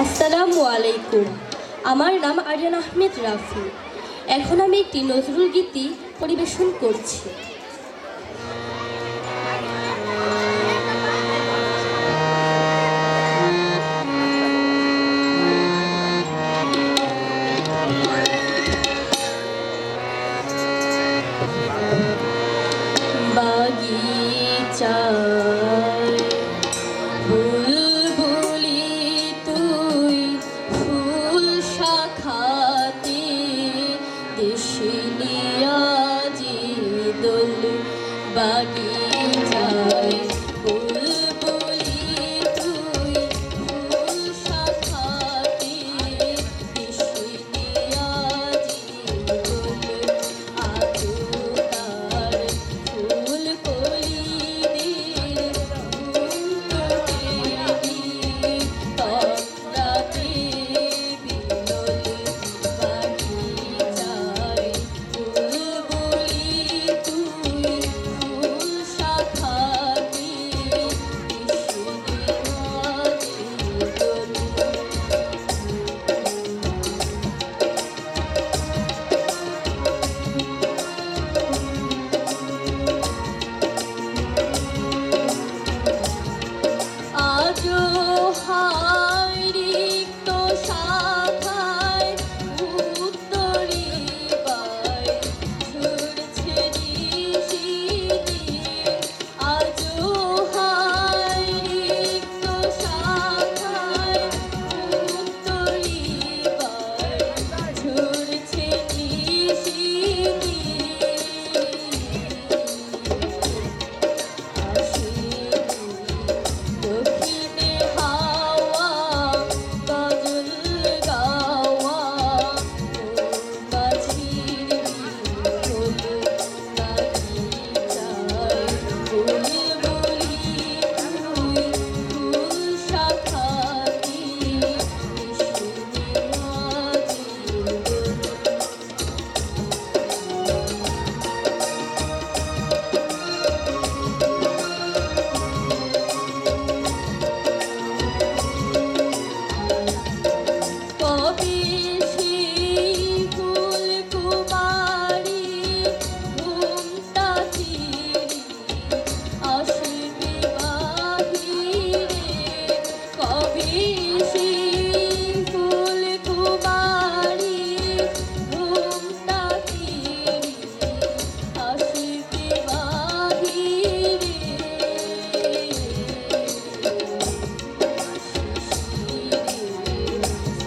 আসসালামু আলাইকুম। আমার নাম আরিয়ান আহমেদ রাফি। এখন আমি একটি নজরুল গীতি পরিবেশন করছি। বাগিচা 去年。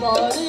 머리.